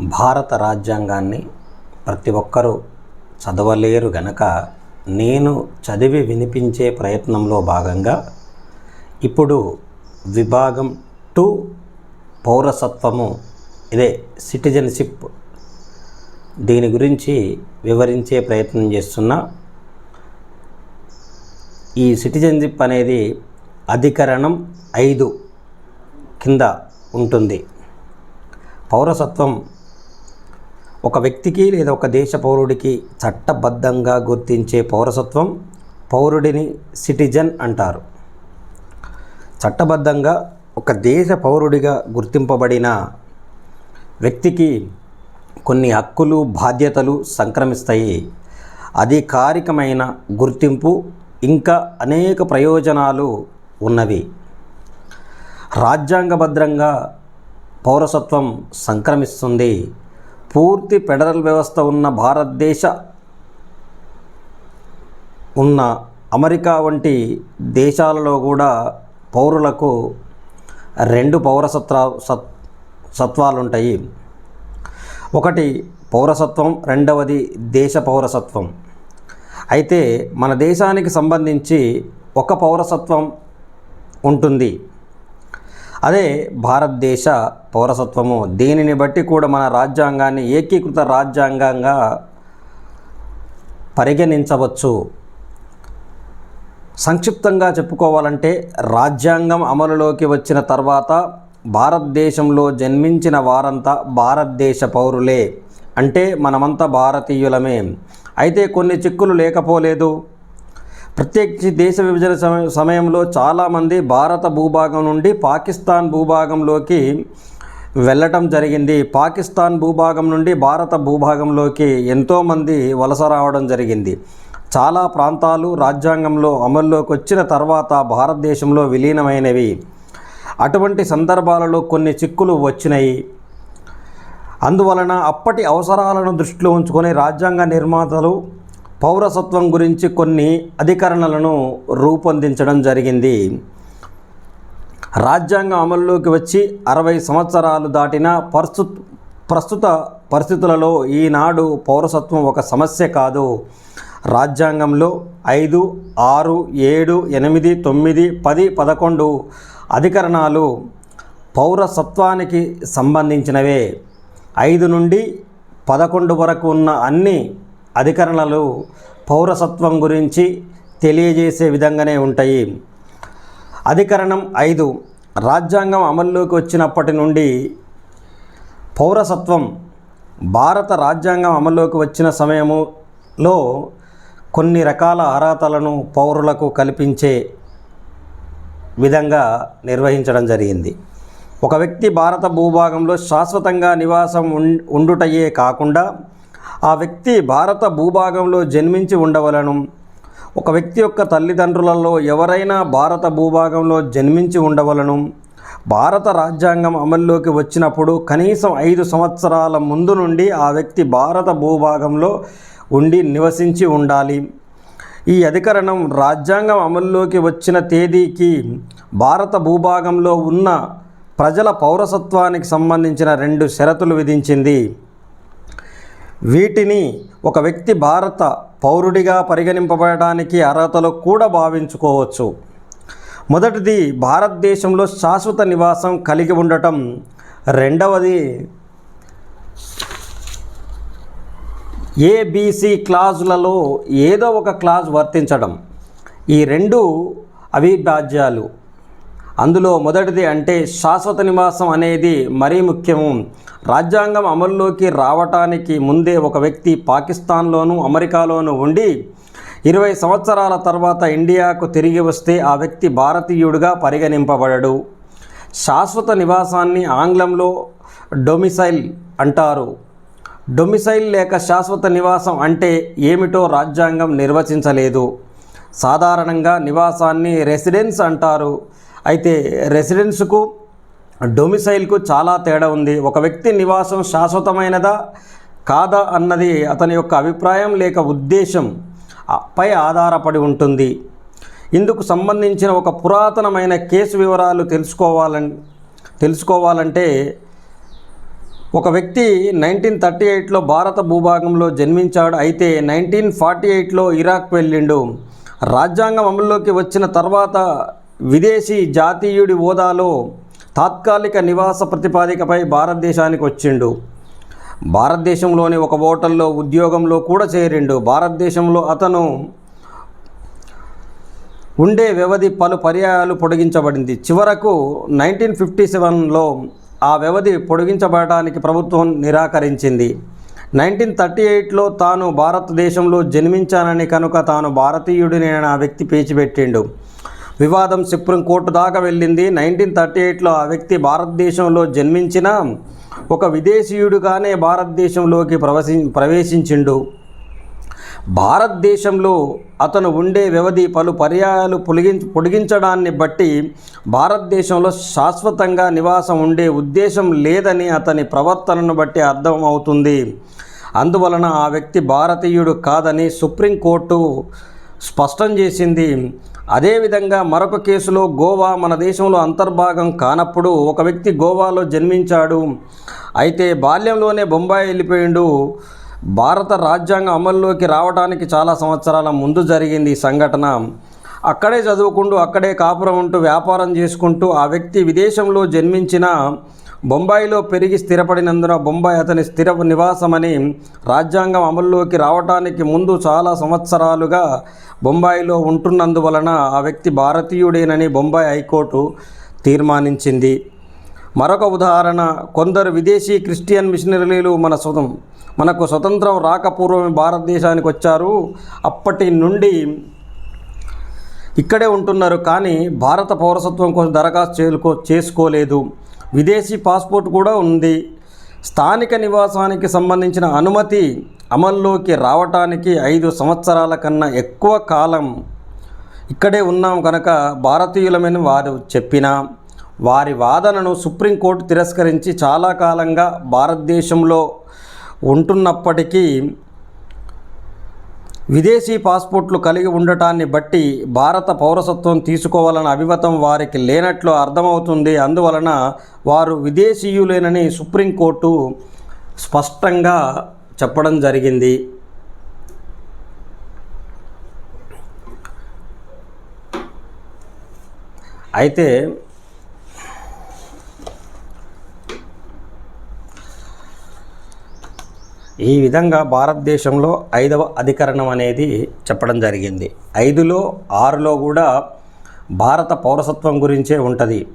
భారత రాజ్యాంగాన్ని ప్రతి ఒక్కరూ చదవలేరు గనక నేను చదివి వినిపించే ప్రయత్నంలో భాగంగా ఇప్పుడు విభాగం టూ పౌరసత్వము ఇదే సిటిజన్షిప్ దీని గురించి వివరించే ప్రయత్నం చేస్తున్నా. ఈ సిటిజన్షిప్ అనేది అధికరణం ఐదు కింద ఉంటుంది. పౌరసత్వం ఒక వ్యక్తికి లేదా ఒక దేశ పౌరుడికి చట్టబద్ధంగా గుర్తించే పౌరసత్వం పౌరుడిని సిటిజన్ అంటారు. చట్టబద్ధంగా ఒక దేశ పౌరుడిగా గుర్తింపబడిన వ్యక్తికి కొన్ని హక్కులు బాధ్యతలు సంక్రమిస్తాయి. అధికారికమైన గుర్తింపు ఇంకా అనేక ప్రయోజనాలు ఉన్నవి. రాజ్యాంగభద్రంగా పౌరసత్వం సంక్రమిస్తుంది. పూర్తి ఫెడరల్ వ్యవస్థ ఉన్న భారతదేశ ఉన్న అమెరికా వంటి దేశాలలో కూడా పౌరులకు రెండు పౌరసత్వ సత్ సత్వాలు ఉంటాయి ఒకటి పౌరసత్వం రెండవది దేశ పౌరసత్వం. అయితే మన దేశానికి సంబంధించి ఒక పౌరసత్వం ఉంటుంది. అదే భారతదేశ పౌరసత్వము. దీనిని బట్టి కూడా మన రాజ్యాంగాన్ని ఏకీకృత రాజ్యాంగంగా పరిగణించవచ్చు. సంక్షిప్తంగా చెప్పుకోవాలంటే రాజ్యాంగం అమలులోకి వచ్చిన తర్వాత భారతదేశంలో జన్మించిన వారంతా భారతదేశ పౌరులే. అంటే మనమంతా భారతీయులమే. అయితే కొన్ని చిక్కులు లేకపోలేదు. ప్రత్యేకించి దేశ విభజన సమయంలో చాలామంది భారత భూభాగం నుండి పాకిస్తాన్ భూభాగంలోకి వెళ్ళటం జరిగింది. పాకిస్తాన్ భూభాగం నుండి భారత భూభాగంలోకి ఎంతోమంది వలస రావడం జరిగింది. చాలా ప్రాంతాలు రాజ్యాంగంలో అమల్లోకి వచ్చిన తర్వాత భారతదేశంలో విలీనమైనవి. అటువంటి సందర్భాలలో కొన్ని చిక్కులు వచ్చినాయి. అందువలన అప్పటి అవసరాలను దృష్టిలో ఉంచుకొని రాజ్యాంగ నిర్మాతలు పౌరసత్వం గురించి కొన్ని అధికరణలను రూపొందించడం జరిగింది. రాజ్యాంగం అమల్లోకి వచ్చి అరవై సంవత్సరాలు దాటిన ప్రస్తు ప్రస్తుత పరిస్థితులలో ఈనాడు పౌరసత్వం ఒక సమస్య కాదు. రాజ్యాంగంలో ఐదు ఆరు ఏడు ఎనిమిది తొమ్మిది పది పదకొండు అధికరణాలు పౌరసత్వానికి సంబంధించినవే. ఐదు నుండి పదకొండు వరకు ఉన్న అన్ని అధికరణలు పౌరసత్వం గురించి తెలియజేసే విధంగానే ఉంటాయి. అధికరణం ఐదు రాజ్యాంగం అమల్లోకి వచ్చినప్పటి నుండి పౌరసత్వం భారత రాజ్యాంగం అమల్లోకి వచ్చిన సమయములో కొన్ని రకాల అర్హతలను పౌరులకు కల్పించే విధంగా నిర్వహించడం జరిగింది. ఒక వ్యక్తి భారత భూభాగంలో శాశ్వతంగా నివాసం ఉం- ఉండుటయే కాకుండా ఆ వ్యక్తి భారత భూభాగంలో జన్మించి ఉండవలను. ఒక వ్యక్తి యొక్క తల్లిదండ్రులలో ఎవరైనా భారత భూభాగంలో జన్మించి ఉండవలను. భారత రాజ్యాంగం అమల్లోకి వచ్చినప్పుడు కనీసం ఐదు సంవత్సరాల ముందు నుండి ఆ వ్యక్తి భారత భూభాగంలో ఉండి నివసించి ఉండాలి. ఈ అధికరణం రాజ్యాంగం అమల్లోకి వచ్చిన తేదీకి భారత భూభాగంలో ఉన్న ప్రజల పౌరసత్వానికి సంబంధించిన రెండు షరతులు విధించింది. వీటిని ఒక వ్యక్తి భారత పౌరుడిగా పరిగణింపబడడానికి అర్హతలు కూడా భావించుకోవచ్చు. మొదటిది భారతదేశంలో శాశ్వత నివాసం కలిగి ఉండటం. రెండవది ఏబిసి క్లాజులలో ఏదో ఒక క్లాజ్ వర్తించడం. ఈ రెండు అవిభాజ్యాలు. అందులో మొదటిది అంటే శాశ్వత నివాసం అనేది మరీ ముఖ్యము. రాజ్యాంగం అమల్లోకి రావటానికి ముందే ఒక వ్యక్తి పాకిస్తాన్లోనూ అమెరికాలోనూ ఉండి ఇరవై సంవత్సరాల తర్వాత ఇండియాకు తిరిగి వస్తే ఆ వ్యక్తి భారతీయుడిగా పరిగణింపబడడు. శాశ్వత నివాసాన్ని ఆంగ్లంలో డొమిసైల్ అంటారు. డొమిసైల్ లేక శాశ్వత నివాసం అంటే ఏమిటో రాజ్యాంగం నిర్వచించలేదు. సాధారణంగా నివాసాన్ని రెసిడెన్స్ అంటారు. అయితే రెసిడెన్స్కు డొమిసైల్కు చాలా తేడా ఉంది. ఒక వ్యక్తి నివాసం శాశ్వతమైనదా? కాదా అన్నది అతని యొక్క అభిప్రాయం లేక ఉద్దేశం పై ఆధారపడి ఉంటుంది. ఇందుకు సంబంధించిన ఒక పురాతనమైన కేసు వివరాలు తెలుసుకోవాలని తెలుసుకోవాలంటే ఒక వ్యక్తి నైన్టీన్ థర్టీ ఎయిట్లో భారత భూభాగంలో జన్మించాడు. అయితే నైన్టీన్ ఫార్టీ ఎయిట్లో ఇరాక్ వెళ్ళిండు. రాజ్యాంగం అమల్లోకి వచ్చిన తర్వాత విదేశీ జాతీయుడి హోదాలో తాత్కాలిక నివాస ప్రతిపాదికపై భారతదేశానికి వచ్చిండు. భారతదేశంలోని ఒక హోటల్లో ఉద్యోగంలో కూడా చేరిండు. భారతదేశంలో అతను ఉండే వ్యవధి పలు పర్యాయాలు పొడిగించబడింది. చివరకు నైన్టీన్ ఫిఫ్టీ సెవెన్లో ఆ వ్యవధి పొడిగించబడటానికి ప్రభుత్వం నిరాకరించింది. నైన్టీన్ థర్టీ ఎయిట్లో తాను భారతదేశంలో జన్మించానని కనుక తాను భారతీయుడిని ఆ వ్యక్తి పేచిపెట్టిండు. వివాదం సుప్రీంకోర్టు దాకా వెళ్ళింది. నైన్టీన్ థర్టీ ఎయిట్లో ఆ వ్యక్తి భారతదేశంలో జన్మించిన ఒక విదేశీయుడుగానే భారతదేశంలోకి ప్రవేశి ప్రవేశించిండు. భారతదేశంలో అతను ఉండే వ్యవధి పలు పర్యాయాలు పొడిగించ పొడిగించడాన్ని బట్టి భారతదేశంలో శాశ్వతంగా నివాసం ఉండే ఉద్దేశం లేదని అతని ప్రవర్తనను బట్టి అర్థమవుతుంది. అందువలన ఆ వ్యక్తి భారతీయుడు కాదని సుప్రీంకోర్టు స్పష్టం చేసింది. అదేవిధంగా మరొక కేసులో గోవా మన దేశంలో అంతర్భాగం కానప్పుడు ఒక వ్యక్తి గోవాలో జన్మించాడు. అయితే బాల్యంలోనే బొంబాయి వెళ్ళిపోయిండు. భారత రాజ్యాంగం అమల్లోకి రావడానికి చాలా సంవత్సరాల ముందు జరిగింది ఈ సంఘటన. అక్కడే చదువుకుంటూ అక్కడే కాపురం ఉంటూ వ్యాపారం చేసుకుంటూ ఆ వ్యక్తి విదేశంలో జన్మించిన బొంబాయిలో పెరిగి స్థిరపడినందున బొంబాయి అతని స్థిర నివాసమని రాజ్యాంగం అమల్లోకి రావటానికి ముందు చాలా సంవత్సరాలుగా బొంబాయిలో ఉంటున్నందువలన ఆ వ్యక్తి భారతీయుడేనని బొంబాయి హైకోర్టు తీర్మానించింది. మరొక ఉదాహరణ కొందరు విదేశీ క్రిస్టియన్ మిషనరీలు మన స్వతం మనకు స్వతంత్రం రాకపూర్వమే భారతదేశానికి వచ్చారు. అప్పటి నుండి ఇక్కడే ఉంటున్నారు కానీ భారత పౌరసత్వం కోసం దరఖాస్తు చేసుకో చేసుకోలేదు. విదేశీ పాస్పోర్ట్ కూడా ఉంది. స్థానిక నివాసానికి సంబంధించిన అనుమతి అమల్లోకి రావటానికి ఐదు సంవత్సరాల కన్నా ఎక్కువ కాలం ఇక్కడే ఉన్నాం కనుక భారతీయులమని వారు చెప్పిన వారి వాదనను సుప్రీంకోర్టు తిరస్కరించి చాలా కాలంగా భారతదేశంలో ఉంటున్నప్పటికీ విదేశీ పాస్పోర్ట్లు కలిగి ఉండటాన్ని బట్టి భారత పౌరసత్వం తీసుకోవాలన్న అభిమతం వారికి లేనట్లు అర్థమవుతుంది. అందువలన వారు విదేశీయులేనని సుప్రీంకోర్టు స్పష్టంగా చెప్పడం జరిగింది. అయితే ఈ విధంగా భారతదేశంలో ఐదవ అధికరణం అనేది చెప్పడం జరిగింది. ఐదులో ఆరులో కూడా భారత పౌరసత్వం గురించే ఉంటుంది.